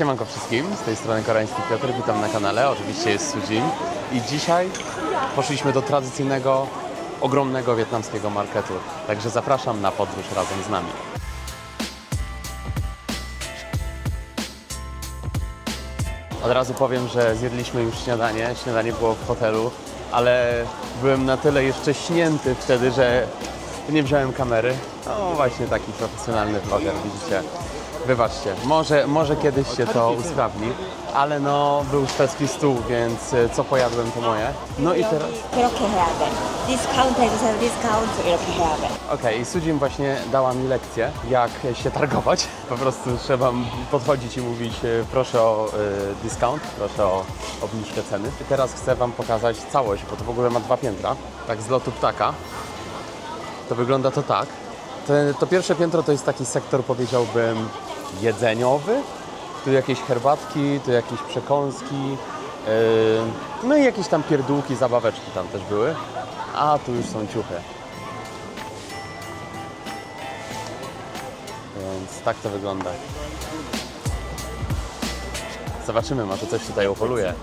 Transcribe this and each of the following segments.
Siemanko wszystkim, z tej strony koreański Piotr, witam na kanale, oczywiście jest Sujin i dzisiaj poszliśmy do tradycyjnego, ogromnego wietnamskiego marketu, także zapraszam na podróż razem z nami. Od razu powiem, że zjedliśmy już śniadanie, śniadanie było w hotelu, ale byłem na tyle jeszcze śnięty wtedy, że nie wziąłem kamery. No właśnie taki profesjonalny vloger, widzicie. Wybaczcie, może, może kiedyś się to usprawni, ale no był szwedzki stół, więc e, co pojadłem to moje. No i teraz, 그렇게 해야 돼. 디스카운트 해주세요. 디스카운트 이렇게 해야 돼. okej, i Sudzin właśnie dała mi lekcję, jak się targować. Po prostu trzeba podchodzić i mówić e, proszę o e, discount, proszę o obniżkę ceny. I teraz chcę Wam pokazać całość, bo to w ogóle ma dwa piętra, tak z lotu ptaka. To wygląda to tak. Te, to pierwsze piętro to jest taki sektor, powiedziałbym, jedzeniowy. Tu jakieś herbatki, tu jakieś przekąski, yy, no i jakieś tam pierdółki, zabaweczki tam też były. A tu już są ciuchy. Więc tak to wygląda. Zobaczymy, może coś tutaj upoluje.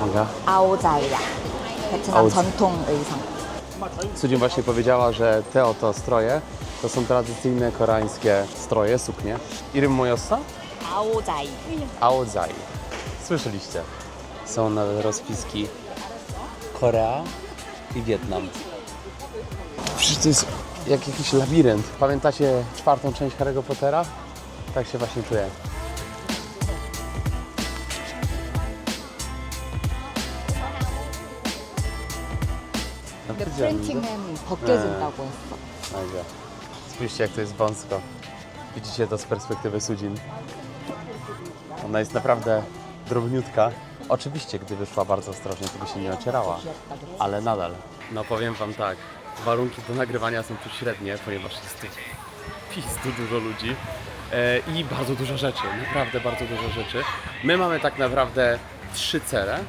Mogę? 아오자이야. 베트남 아오자. 전통 의상. Sudzin właśnie powiedziała, że te oto stroje to są tradycyjne koreańskie stroje, suknie. Irim Mojosa? 아오자이. Aodzai. Słyszeliście? Są nawet rozpiski Korea i Wietnam. Przecież to jest jak jakiś labirynt. Pamiętacie czwartą część Harry'ego Pottera? Tak się właśnie czuję. 근데 Napowiedziałem, 프린팅은 벗겨진다고 했어. Mega. Spójrzcie, jak to jest wąsko. Widzicie to z perspektywy Sudzin. Ona jest naprawdę drobniutka. Oczywiście, gdy wyszła bardzo ostrożnie, to by się nie ocierała, ale nadal. No powiem Wam tak, warunki do nagrywania są tu średnie, ponieważ jest tu dużo ludzi e, i bardzo dużo rzeczy, naprawdę bardzo dużo rzeczy. My mamy tak naprawdę trzy cele.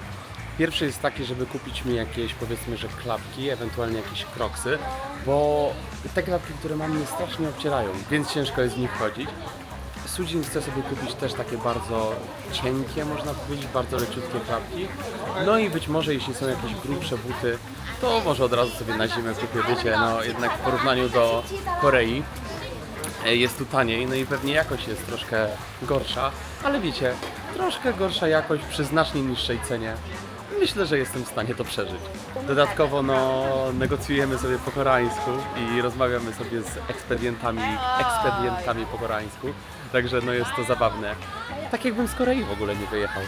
Pierwszy jest taki, żeby kupić mi jakieś powiedzmy, że klapki, ewentualnie jakieś kroksy, bo te klapki, które mam mnie strasznie obcierają, więc ciężko jest w nich chodzić. Sudzin chce sobie kupić też takie bardzo cienkie, można powiedzieć, bardzo leciutkie klapki. No i być może jeśli są jakieś grubsze buty, to może od razu sobie na zimę kupię, wiecie, no jednak w porównaniu do Korei e, jest tu taniej, no i pewnie jakość jest troszkę gorsza, ale wiecie, troszkę gorsza jakość przy znacznie niższej cenie. Myślę, że jestem w stanie to przeżyć. Dodatkowo no, negocjujemy sobie po koreańsku i rozmawiamy sobie z ekspedientami, ekspedientami po koreańsku, także no jest to zabawne. Tak jakbym z Korei w ogóle nie wyjechał.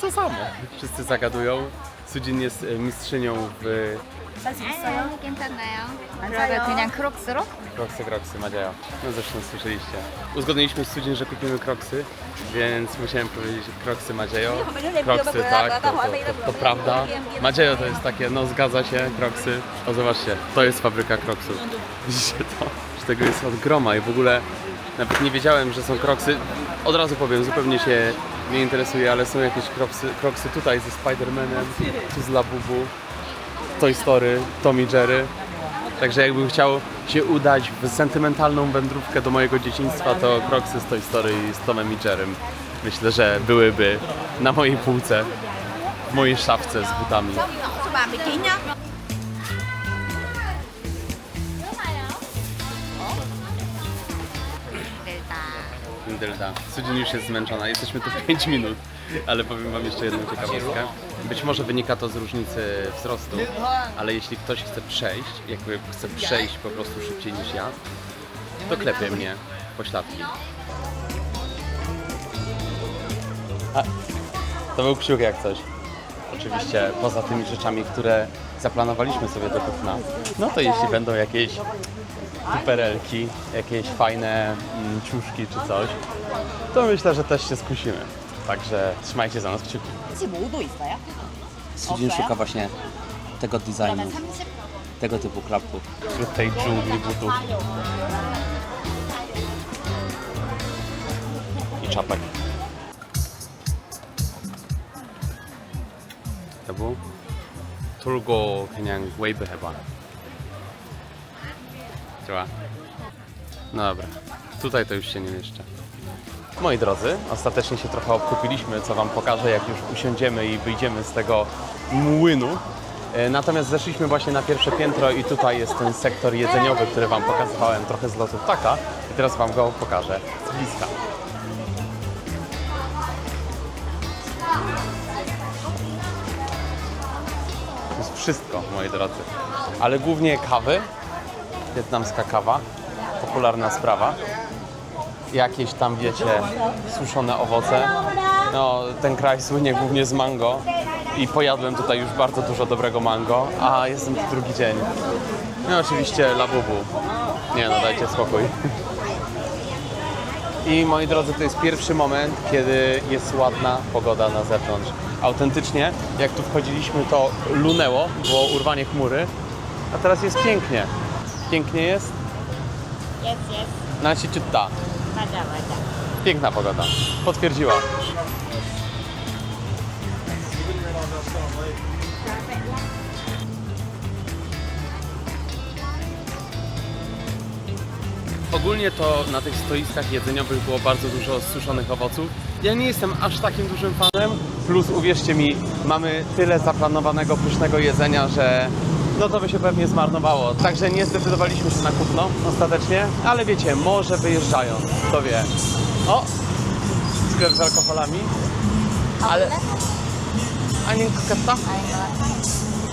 To samo. Wszyscy zagadują. Sudzin jest mistrzynią w 네, 괜찮나요? 그러면 그냥 크록스로? Kroksy, kroksy, Madzieja. No zresztą słyszeliście. Uzgodniliśmy z Sudzin, że kupimy kroksy, więc musiałem powiedzieć kroksy Madziejo. Kroksy, tak, to, to, to, to prawda. Madziejo to jest takie, no zgadza się, kroksy. O zobaczcie, to jest fabryka kroksów. Widzicie to? Że tego jest od groma i w ogóle nawet nie wiedziałem, że są kroksy. Od razu powiem, zupełnie się nie interesuje, ale są jakieś kroksy, kroksy tutaj ze Spider-Manem, tu z Labubu. Toy Story, Tom Jerry. Także jakbym chciał się udać w sentymentalną wędrówkę do mojego dzieciństwa, to Crocsy z Toy Story i z Tomem i Jerrym myślę, że byłyby na mojej półce, w mojej szafce z butami. Dylda. Już jest zmęczona. Jesteśmy tu 5 minut, ale powiem Wam jeszcze jedną ciekawostkę. Być może wynika to z różnicy wzrostu, ale jeśli ktoś chce przejść, jakby chce przejść po prostu szybciej niż ja, to klepie mnie po śladki. A, to był kciuk jak coś. Oczywiście poza tymi rzeczami, które zaplanowaliśmy sobie do kupna. No to jeśli będą jakieś superelki, jakieś fajne mm, ciuszki czy coś, to myślę, że też się skusimy. Także trzymajcie za nas kciuki. 혹시 모도 있어요? Sudzin szuka właśnie tego designu, tego typu klapków. Wśród tej dżungli butów. I czapek. 여보, 돌고 그냥 웨이브 해봐. No dobra, tutaj to już się nie mieszczę. Moi drodzy, ostatecznie się trochę obkupiliśmy, co Wam pokażę, jak już usiądziemy i wyjdziemy z tego młynu. E, Natomiast zeszliśmy właśnie na pierwsze piętro i tutaj jest ten sektor jedzeniowy, który Wam pokazywałem trochę z lotu ptaka. I teraz Wam go pokażę z bliska. To jest wszystko, moi drodzy. Ale głównie kawy, wietnamska kawa, popularna sprawa. Jakieś tam, wiecie, suszone owoce. No, ten kraj słynie głównie z mango i pojadłem tutaj już bardzo dużo dobrego mango, a jestem tu drugi dzień. No oczywiście labubu. Nie no, dajcie spokój. I moi drodzy, to jest pierwszy moment, kiedy jest ładna pogoda na zewnątrz. Autentycznie, jak tu wchodziliśmy, to lunęło, było urwanie chmury, a teraz jest pięknie. Pięknie jest? Jest, jest. Na się czyta. Woda, woda. Piękna pogoda. Potwierdziła. Ogólnie to na tych stoiskach jedzeniowych było bardzo dużo suszonych owoców. Ja nie jestem aż takim dużym fanem, plus uwierzcie mi, mamy tyle zaplanowanego pysznego jedzenia, że no to by się pewnie zmarnowało. Także nie zdecydowaliśmy się na kupno ostatecznie, ale wiecie, może wyjeżdżając, kto wie. O! Sklep z alkoholami. Ale... A nie koketta?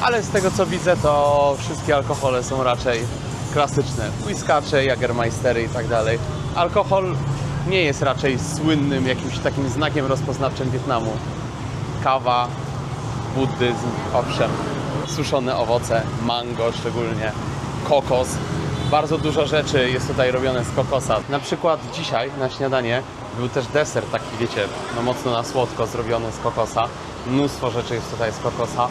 Ale z tego co widzę, to wszystkie alkohole są raczej klasyczne. Whiskacze, Jagermeistery i tak dalej. Alkohol nie jest raczej słynnym jakimś takim znakiem rozpoznawczym Wietnamu. Kawa, buddyzm, owszem, suszone owoce, mango szczególnie, kokos. Bardzo dużo rzeczy jest tutaj robione z kokosa. Na przykład dzisiaj na śniadanie był też deser taki, wiecie, no mocno na słodko zrobiony z kokosa. Mnóstwo rzeczy jest tutaj z kokosa.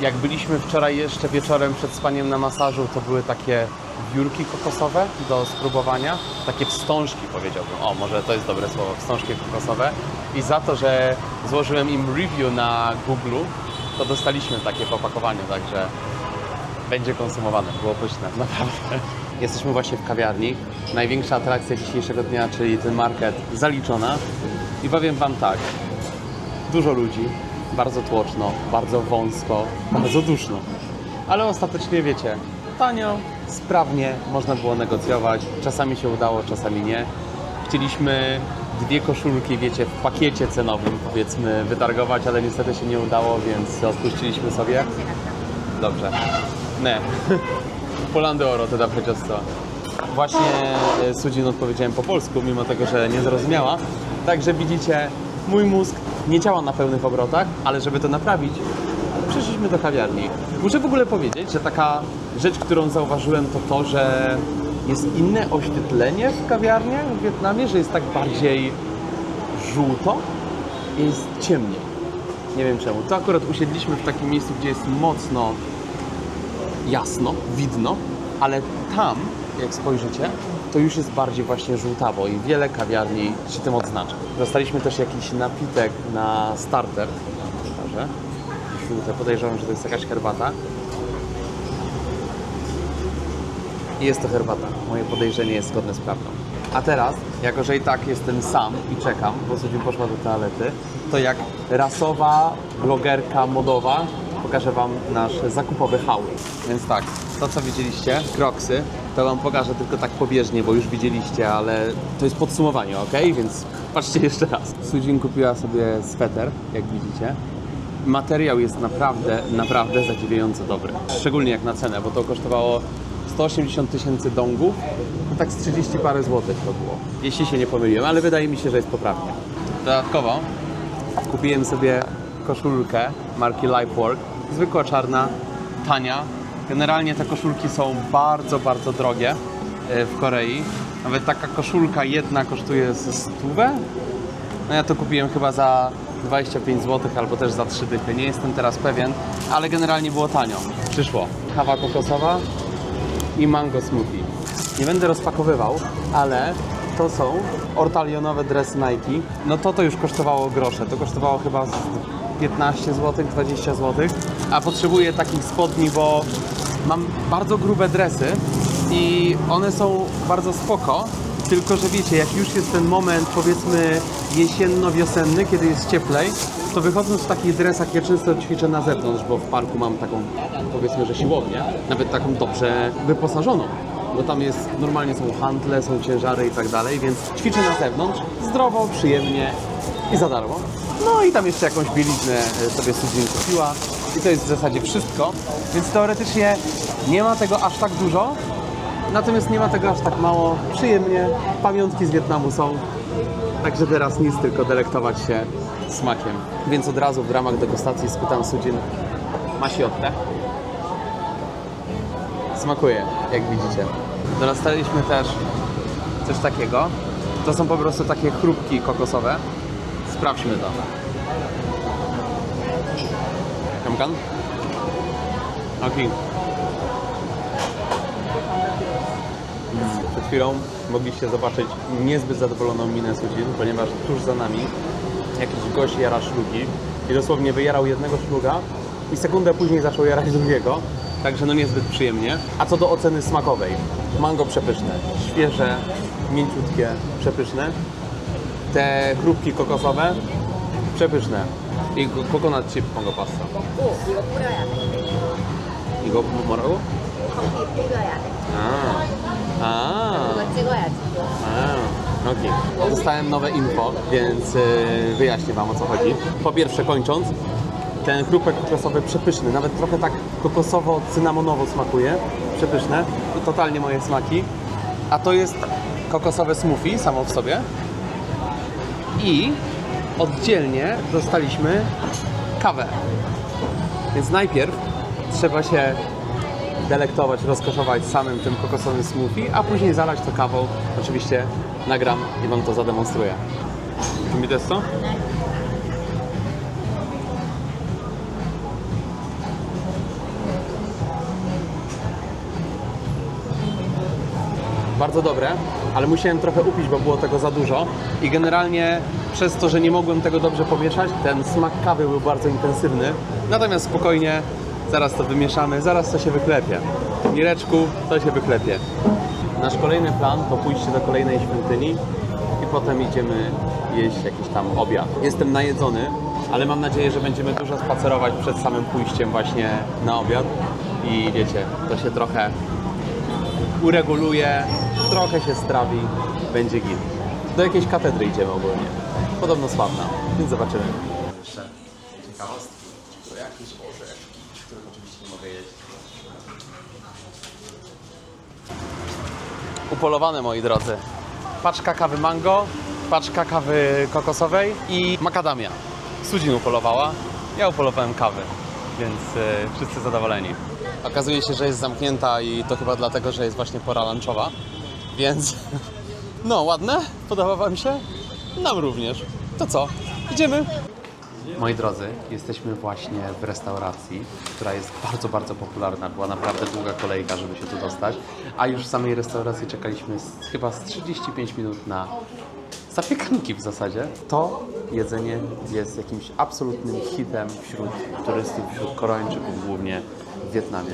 Jak byliśmy wczoraj jeszcze wieczorem przed spaniem na masażu, to były takie wiórki kokosowe do spróbowania. Takie wstążki powiedziałbym. O, może to jest dobre słowo, wstążki kokosowe. I za to, że złożyłem im review na Google, to dostaliśmy takie w opakowaniu, także będzie konsumowane. Było pyszne, naprawdę. Jesteśmy właśnie w kawiarni. Największa atrakcja dzisiejszego dnia, czyli ten market, zaliczona. I powiem Wam tak, dużo ludzi, bardzo tłoczno, bardzo wąsko, bardzo duszno. Ale ostatecznie wiecie, tanio, sprawnie, można było negocjować. Czasami się udało, czasami nie. Chcieliśmy dwie koszulki, wiecie, w pakiecie cenowym powiedzmy wytargować, ale niestety się nie udało, więc odpuściliśmy sobie. Dobrze. Ne. Polande oro teda przeciostwo. Właśnie e, Sudzin odpowiedziałem po polsku, mimo tego, że nie zrozumiała. Także widzicie, mój mózg nie działa na pełnych obrotach, ale żeby to naprawić, przyszliśmy do kawiarni. Muszę w ogóle powiedzieć, że taka rzecz, którą zauważyłem, to to, że jest inne oświetlenie w kawiarni w Wietnamie, że jest tak bardziej żółto i jest ciemniej. Nie wiem czemu. To akurat usiedliśmy w takim miejscu, gdzie jest mocno jasno, widno, ale tam, jak spojrzycie, to już jest bardziej właśnie żółtawo i wiele kawiarni się tym odznacza. Dostaliśmy też jakiś napitek na starter. Żółte. Podejrzewam, że to jest jakaś herbata. I jest to herbata. Moje podejrzenie jest zgodne z prawdą. A teraz, jako że i tak jestem sam i czekam, bo sobie poszła do toalety, to jak rasowa blogerka modowa pokażę Wam nasz zakupowy haul. Więc tak, to co widzieliście, kroksy, to Wam pokażę tylko tak pobieżnie, bo już widzieliście, ale to jest podsumowanie, ok? Więc patrzcie jeszcze raz. Sudzin kupiła sobie sweter, jak widzicie. Materiał jest naprawdę, naprawdę zadziwiająco dobry. Szczególnie jak na cenę, bo to kosztowało 180 tysięcy dongów, no tak z 30 parę złotych to było. Jeśli się nie pomyliłem, ale wydaje mi się, że jest poprawnie. Dodatkowo kupiłem sobie koszulkę marki Lifework. Zwykła czarna, tania. Generalnie te koszulki są bardzo, bardzo drogie e, w Korei. Nawet taka koszulka jedna kosztuje ze stówę. No ja to kupiłem chyba za 25 zł albo też za 3 dychy. Nie jestem teraz pewien, ale generalnie było tanio. Przyszło kawa kokosowa i mango smoothie. Nie będę rozpakowywał, ale to są ortalionowe dresy Nike. No to to już kosztowało grosze. To kosztowało chyba z 15 zł, 20 zł. A potrzebuję takich spodni, bo mam bardzo grube dresy i one są bardzo spoko, Tylko, że wiecie, jak już jest ten moment, powiedzmy, jesienno-wiosenny, kiedy jest cieplej, to wychodząc w takich dresach, ja często ćwiczę na zewnątrz, bo w parku mam taką, powiedzmy, że siłownię, nawet taką dobrze wyposażoną. Bo tam jest, normalnie są handle, są ciężary i tak dalej, więc ćwiczę na zewnątrz, zdrowo, przyjemnie i za darmo. No i tam jeszcze jakąś bieliznę e, sobie Sudzin kupiła i to jest w zasadzie wszystko, więc teoretycznie nie ma tego aż tak dużo, Natomiast nie ma tego aż tak mało. Przyjemnie. Pamiątki z Wietnamu są. Także teraz nic, tylko delektować się smakiem. Więc od razu w ramach degustacji spytam Sudzin, ma siotę? Smakuje, jak widzicie. Dostaliśmy też coś takiego. To są po prostu takie chrupki kokosowe. Sprawdźmy to. Kamkan? Okej. Przed chwilą mogliście zobaczyć niezbyt zadowoloną minę Sudzin, ponieważ tuż za nami jakiś gość jara szlugi i dosłownie wyjarał jednego szluga i sekundę później zaczął jarać drugiego, także no niezbyt przyjemnie. A co do oceny smakowej, mango przepyszne, świeże, mięciutkie, przepyszne. Te chrupki kokosowe, przepyszne. I ko- coconut chip mango pasta. 이거 뿌려야 돼. 이거 뭐라고? 커피 뿌려야 돼. A. A. 그거 찍어야지. A, okej. Dostałem nowe info, więc yy, wyjaśnię Wam o co chodzi. Po pierwsze, kończąc, ten chrupek kokosowy przepyszny, nawet trochę tak kokosowo-cynamonowo smakuje. Przepyszne, totalnie moje smaki. A to jest kokosowe smoothie samo w sobie. I oddzielnie dostaliśmy kawę. Więc najpierw trzeba się delektować, rozkoszować samym tym kokosowym smoothie, a później zalać to kawą. Oczywiście nagram i Wam to zademonstruję. Czy mi też co? Bardzo dobre, ale musiałem trochę upić, bo było tego za dużo. I generalnie przez to, że nie mogłem tego dobrze pomieszać, ten smak kawy był bardzo intensywny. Natomiast spokojnie, zaraz to wymieszamy, zaraz to się wyklepie. Mireczku, to się wyklepie. Nasz kolejny plan to pójście do kolejnej świątyni i potem idziemy jeść jakiś tam obiad. Jestem najedzony, ale mam nadzieję, że będziemy dużo spacerować przed samym pójściem właśnie na obiad. I wiecie, to się trochę ureguluje, trochę się strawi, będzie git. Do jakiejś katedry idziemy ogólnie. Podobno sławna, więc zobaczymy. Jeszcze ciekawostki. To jakieś orzeszki, których oczywiście nie mogę jeść. Upolowane, moi drodzy. Paczka kawy mango, paczka kawy kokosowej i makadamia. Sudzin upolowała, ja upolowałem kawy, więc y, wszyscy zadowoleni. Okazuje się, że jest zamknięta i to chyba dlatego, że jest właśnie pora lunchowa, więc no ładne, podoba Wam się? Nam również. To co, idziemy? Moi drodzy, jesteśmy właśnie w restauracji, która jest bardzo, bardzo popularna. Była naprawdę długa kolejka, żeby się tu dostać, a już w samej restauracji czekaliśmy z, chyba z 35 minut na zapiekanki w zasadzie. To jedzenie jest jakimś absolutnym hitem wśród turystów, wśród Koreańczyków głównie w Wietnamie.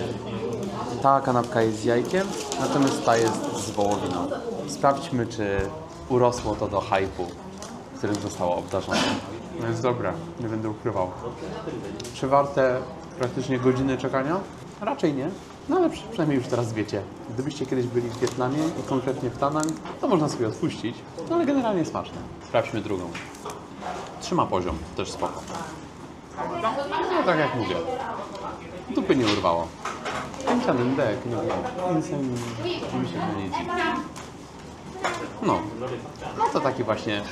Ta kanapka jest z jajkiem, natomiast ta jest z wołowiną. Sprawdźmy, czy urosło to do hypu, którym zostało obdarzone. No jest dobra, nie będę ukrywał. Czy warte praktycznie godziny czekania? Raczej nie. No ale przynajmniej już teraz wiecie. Gdybyście kiedyś byli w Wietnamie i konkretnie w Tanang, to można sobie odpuścić, no ale generalnie smaczne. Sprawdźmy drugą. Trzyma poziom, też spoko. No tak jak mówię, dupy nie urwało. Kancianym dek, no insem, oczywiście nie idzie. No, no to taki właśnie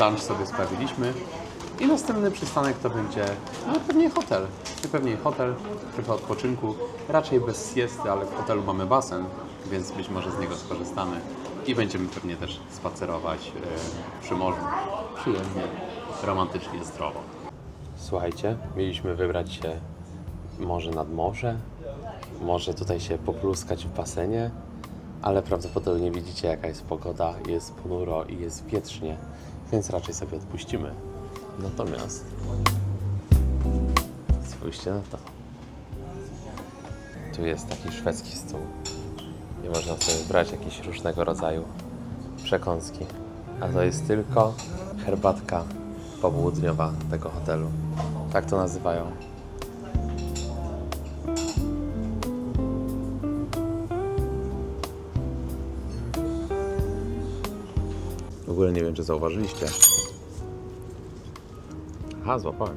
lunch sobie sprawiliśmy. I następny przystanek to będzie no pewnie hotel. Pewnie hotel, trochę odpoczynku. Raczej bez siesty, ale w hotelu mamy basen, więc być może z niego skorzystamy. I będziemy pewnie też spacerować e, przy morzu. Przyjemnie, romantycznie, zdrowo. Słuchajcie, mieliśmy wybrać się może nad morze, może tutaj się popluskać w basenie, ale prawdopodobnie widzicie jaka jest pogoda, jest ponuro i jest wietrznie, więc raczej sobie odpuścimy. Natomiast spójrzcie na to. Tu jest taki szwedzki stół i można sobie brać jakieś różnego rodzaju przekąski. A to jest tylko herbatka popołudniowa tego hotelu. Tak to nazywają. W ogóle nie wiem, czy zauważyliście. Aha, złapałem.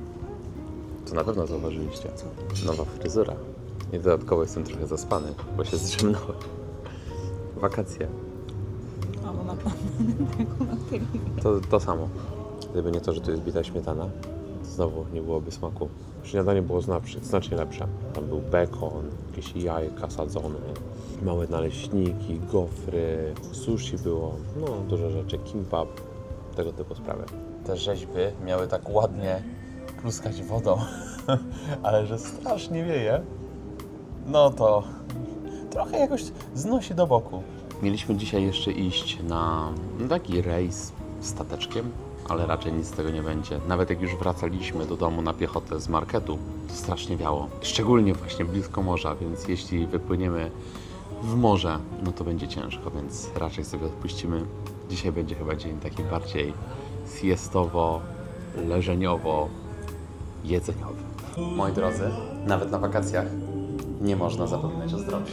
To na pewno zauważyliście. Nowa fryzura. I dodatkowo jestem trochę zaspany, bo się zdrzemnąłem. Wakacje. To, to samo. Gdyby nie to, że tu jest bita śmietana, to znowu nie byłoby smaku. Śniadanie było znacznie, znacznie lepsze. Tam był bekon, jakieś jajka sadzone, małe naleśniki, gofry, sushi było, no dużo rzeczy, kimbap, tego typu sprawy. Te rzeźby miały tak ładnie pluskać wodą, ale że strasznie wieje, no to trochę jakoś znosi do boku. Mieliśmy dzisiaj jeszcze iść na taki rejs stateczkiem, ale raczej nic z tego nie będzie. Nawet jak już wracaliśmy do domu na piechotę z marketu, to strasznie wiało. Szczególnie właśnie blisko morza, więc jeśli wypłyniemy w morze, no to będzie ciężko, więc raczej sobie odpuścimy. Dzisiaj będzie chyba dzień taki bardziej siestowo, leżeniowo, jedzeniowy. Moi drodzy, nawet na wakacjach nie można zapominać o zdrowiu.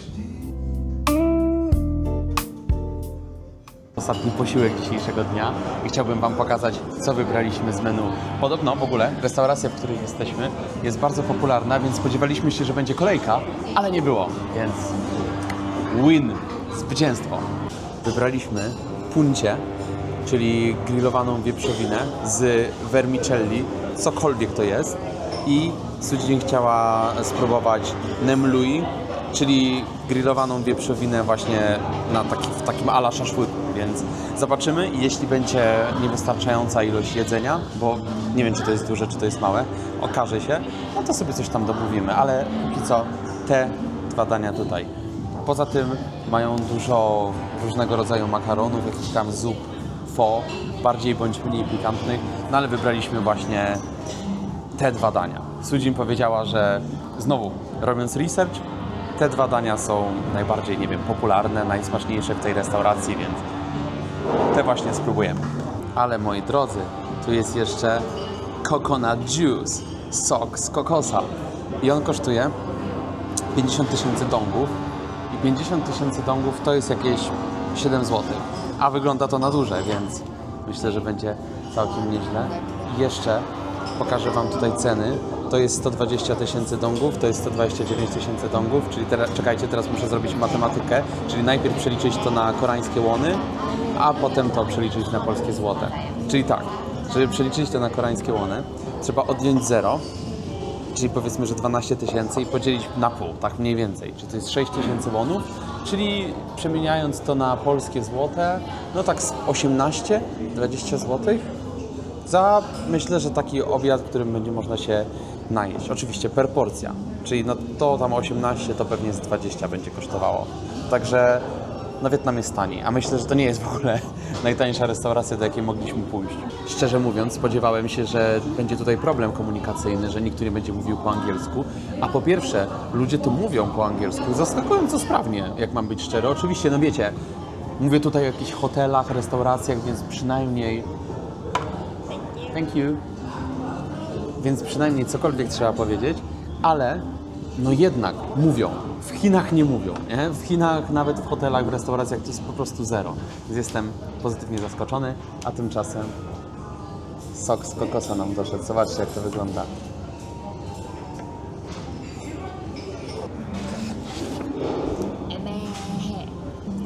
Ostatni posiłek dzisiejszego dnia i chciałbym Wam pokazać, co wybraliśmy z menu. Podobno w ogóle restauracja, w której jesteśmy, jest bardzo popularna, więc spodziewaliśmy się, że będzie kolejka, ale nie było, więc win, zwycięstwo. Wybraliśmy puncie, czyli grillowaną wieprzowinę z vermicelli, cokolwiek to jest. I Sudzin chciała spróbować nemlui, czyli grillowaną wieprzowinę właśnie na taki, w takim ala szaszłyku, więc zobaczymy jeśli będzie niewystarczająca ilość jedzenia, bo nie wiem czy to jest duże, czy to jest małe, okaże się, no to sobie coś tam domówimy, ale póki co te dwa dania tutaj. Poza tym mają dużo różnego rodzaju makaronów, jakichś tam zup, bardziej bądź mniej pikantnych, no ale wybraliśmy właśnie te dwa dania. Sudzin powiedziała, że znowu robiąc research, te dwa dania są najbardziej, nie wiem, popularne, najsmaczniejsze w tej restauracji, więc te właśnie spróbujemy. Ale moi drodzy, tu jest jeszcze coconut juice, sok z kokosa. I on kosztuje 50 tysięcy dongów. I 50 tysięcy dongów to jest jakieś 7 zł. A wygląda to na duże, więc myślę, że będzie całkiem nieźle. I jeszcze pokażę Wam tutaj ceny. To jest 120 tysięcy dongów, to jest 129 tysięcy dongów, czyli teraz, czekajcie, teraz muszę zrobić matematykę, czyli najpierw przeliczyć to na koreańskie łony, a potem to przeliczyć na polskie złote. Czyli tak, żeby przeliczyć to na koreańskie łony, trzeba odjąć 0, czyli powiedzmy, że 12 tysięcy i podzielić na pół, tak mniej więcej. Czyli to jest 6 tysięcy wonów, czyli przemieniając to na polskie złote, no tak z 18-20 złotych za myślę, że taki obiad, którym będzie można się najeść. Oczywiście per porcja, czyli no to tam 18 to pewnie z 20 będzie kosztowało. Także no Wietnam jest tani, a myślę, że to nie jest w ogóle najtańsza restauracja, do jakiej mogliśmy pójść. Szczerze mówiąc, spodziewałem się, że będzie tutaj problem komunikacyjny, że nikt nie będzie mówił po angielsku. A po pierwsze, ludzie tu mówią po angielsku zaskakująco sprawnie, jak mam być szczery. Oczywiście, no wiecie, mówię tutaj o jakichś hotelach, restauracjach, więc przynajmniej Thank you. Więc przynajmniej cokolwiek trzeba powiedzieć, ale no jednak mówią. W Chinach nie mówią, nie? W Chinach, nawet w hotelach, w restauracjach to jest po prostu zero. Więc jestem pozytywnie zaskoczony, a tymczasem sok z kokosa nam doszedł. Zobaczcie, jak to wygląda.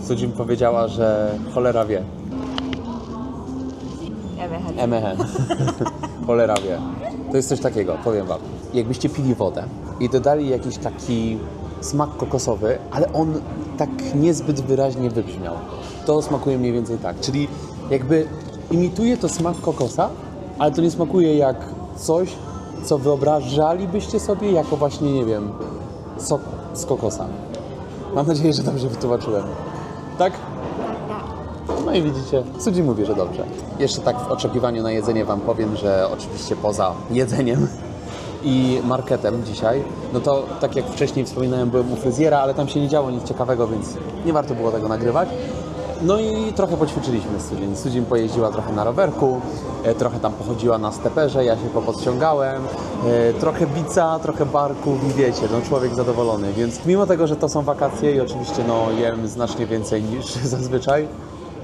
Sudzim powiedziała, że cholera wie. Emehen. Cholera wie. To jest coś takiego, powiem wam. Jakbyście pili wodę i dodali jakiś taki smak kokosowy, ale on tak niezbyt wyraźnie wybrzmiał. To smakuje mniej więcej tak. Czyli jakby imituje to smak kokosa, ale to nie smakuje jak coś, co wyobrażalibyście sobie jako właśnie, nie wiem, sok z kokosa. Mam nadzieję, że dobrze wytłumaczyłem. Tak? No i widzicie, Sudzi mówi, że dobrze. Jeszcze tak w oczekiwaniu na jedzenie Wam powiem, że oczywiście poza jedzeniem i marketem dzisiaj, no to tak jak wcześniej wspominałem, byłem u fryzjera, ale tam się nie działo nic ciekawego, więc nie warto było tego nagrywać. No i trochę poćwiczyliśmy Sudzin. Sudzin pojeździła trochę na rowerku, e, trochę tam pochodziła na steperze, ja się popodciągałem, e, trochę bica, trochę barków i wiecie, no człowiek zadowolony. Więc mimo tego, że to są wakacje i oczywiście no jem znacznie więcej niż zazwyczaj,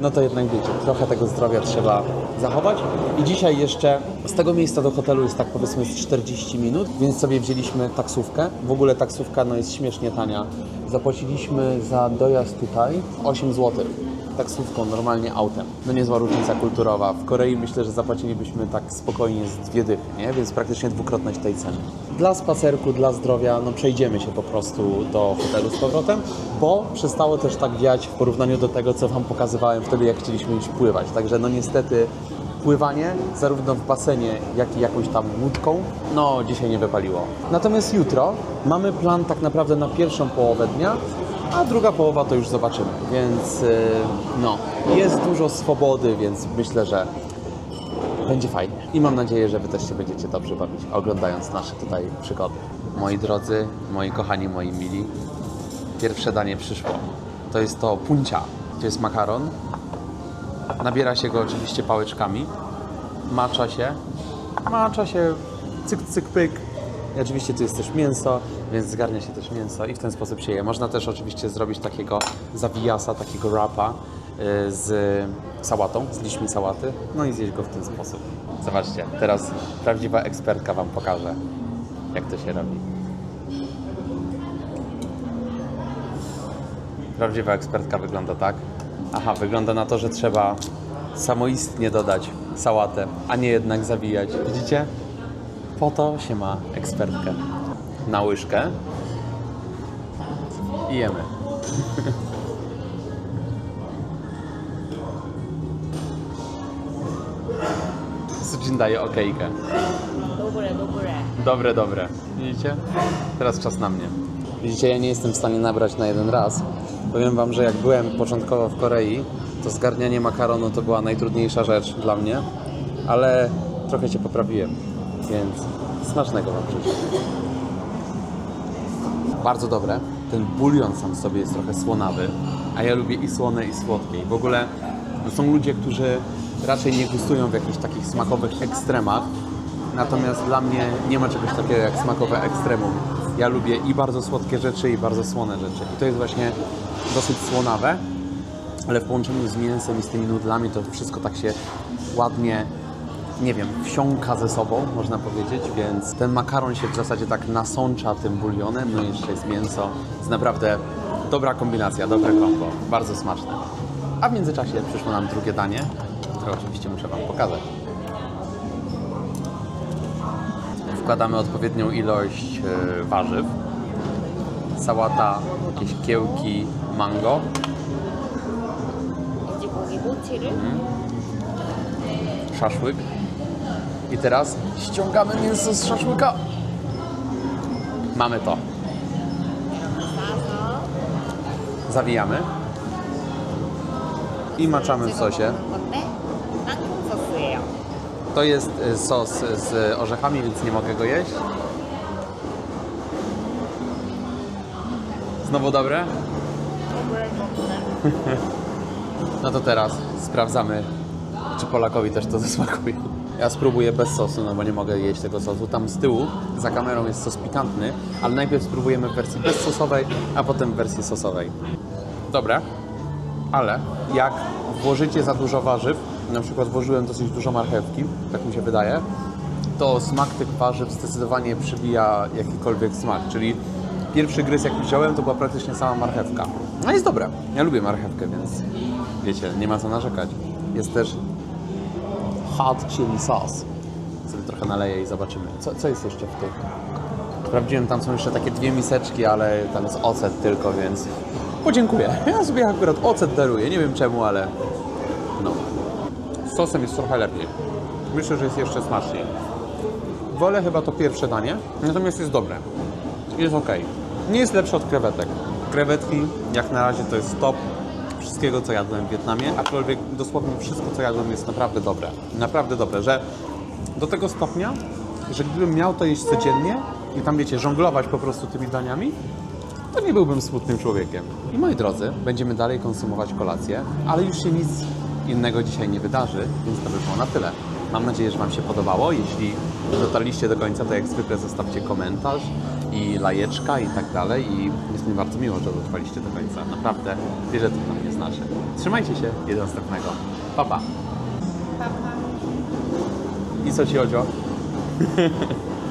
no to jednak wiecie, trochę tego zdrowia trzeba zachować. I dzisiaj jeszcze z tego miejsca do hotelu jest tak powiedzmy z 40 minut, więc sobie wzięliśmy taksówkę. W ogóle taksówka no jest śmiesznie tania. Zapłaciliśmy za dojazd tutaj 8 zł. Taksówką, normalnie autem. No niezła różnica kulturowa. W Korei myślę, że zapłacilibyśmy tak spokojnie z dwie dychy, nie? Więc praktycznie dwukrotność tej ceny. Dla spacerku, dla zdrowia, no przejdziemy się po prostu do hotelu z powrotem, bo przestało też tak wiać w porównaniu do tego, co Wam pokazywałem wtedy, jak chcieliśmy iść pływać. Także no niestety pływanie, zarówno w basenie, jak i jakąś tam łódką, no dzisiaj nie wypaliło. Natomiast jutro mamy plan tak naprawdę na pierwszą połowę dnia, a druga połowa to już zobaczymy. Więc yy, no, jest dużo swobody, więc myślę, że będzie fajnie. I mam nadzieję, że Wy też się będziecie dobrze bawić, oglądając nasze tutaj przygody. Moi drodzy, moi kochani, moi mili, pierwsze danie przyszło. To jest to puncia. To jest makaron. Nabiera się go oczywiście pałeczkami. Macza się. Macza się. Cyk, cyk, pyk. I oczywiście tu jest też mięso, więc zgarnia się też mięso i w ten sposób się je. Można też oczywiście zrobić takiego zawijasa, takiego wrapa y, z sałatą, z liśćmi sałaty, no i zjeść go w ten sposób. Zobaczcie, teraz prawdziwa ekspertka Wam pokaże, jak to się robi. Prawdziwa ekspertka wygląda tak. Aha, wygląda na to, że trzeba samoistnie dodać sałatę, a nie jednak zawijać. Widzicie? Po to się ma ekspertkę. Na łyżkę. I jemy. Sudzin daje okejkę. Dobre, dobre. Dobre, dobre. Widzicie? Teraz czas na mnie. Widzicie, ja nie jestem w stanie nabrać na jeden raz. Powiem Wam, że jak byłem początkowo w Korei, to zgarnianie makaronu to była najtrudniejsza rzecz dla mnie, ale trochę się poprawiłem, więc smacznego Wam życzę. Bardzo dobre. Ten bulion sam sobie jest trochę słonawy, a ja lubię i słone, i słodkie. I w ogóle są ludzie, którzy raczej nie gustują w jakichś takich smakowych ekstremach, Natomiast dla mnie nie ma czegoś takiego jak smakowe ekstremum. Ja lubię i bardzo słodkie rzeczy, i bardzo słone rzeczy. I to jest właśnie dosyć słonawe, ale w połączeniu z mięsem i z tymi nudlami to wszystko tak się ładnie, nie wiem, wsiąka ze sobą, można powiedzieć, więc ten makaron się w zasadzie tak nasącza tym bulionem, no i jeszcze jest mięso. Jest naprawdę dobra kombinacja, dobre kombo, bardzo smaczne. A w międzyczasie przyszło nam drugie danie, które oczywiście muszę Wam pokazać. Wkładamy odpowiednią ilość e, warzyw, sałata, jakieś kiełki, mango. Mhm. Szaszłyk i teraz ściągamy mięso z szaszłyka. Mamy to. Zawijamy. I maczamy w sosie. To jest y, sos z orzechami, więc nie mogę go jeść. Znowu dobre? No to teraz sprawdzamy, czy Polakowi też to zasmakuje. Ja spróbuję bez sosu, no bo nie mogę jeść tego sosu. Tam z tyłu, za kamerą jest sos pikantny, ale najpierw spróbujemy w wersji bezsosowej, a potem w wersji sosowej. Dobre, ale jak włożycie za dużo warzyw, na przykład włożyłem dosyć dużo marchewki, tak mi się wydaje, to smak tych warzyw zdecydowanie przybija jakikolwiek smak, czyli pierwszy gryz jaki wziąłem to była praktycznie sama marchewka. No jest dobre, ja lubię marchewkę, więc wiecie, nie ma co narzekać. Jest też hot chili sauce. Sobie trochę naleję i zobaczymy. Co, co jest jeszcze w tych? Sprawdziłem, tam są jeszcze takie dwie miseczki, ale tam jest ocet tylko, więc podziękuję. Ja sobie akurat ocet daruję, nie wiem czemu, ale no. Z sosem jest trochę lepiej. Myślę, że jest jeszcze smaczniej. Wolę chyba to pierwsze danie, natomiast jest dobre. Jest ok. Nie jest lepsze od krewetek. Krewetki, jak na razie, to jest top wszystkiego, co jadłem w Wietnamie, aczkolwiek dosłownie wszystko, co jadłem, jest naprawdę dobre. Naprawdę dobre, że do tego stopnia, że gdybym miał to jeść codziennie i tam, wiecie, żonglować po prostu tymi daniami, to nie byłbym smutnym człowiekiem. I moi drodzy, będziemy dalej konsumować kolację, ale już się nic innego dzisiaj nie wydarzy, więc to by było na tyle. Mam nadzieję, że Wam się podobało. Jeśli dotarliście do końca, to jak zwykle zostawcie komentarz i lajeczka i tak dalej. I jest mi bardzo miło, że dotrwaliście do końca. Naprawdę wiele to dla mnie znaczy. Trzymajcie się i do następnego. Pa, pa. I co Ci, Odzio?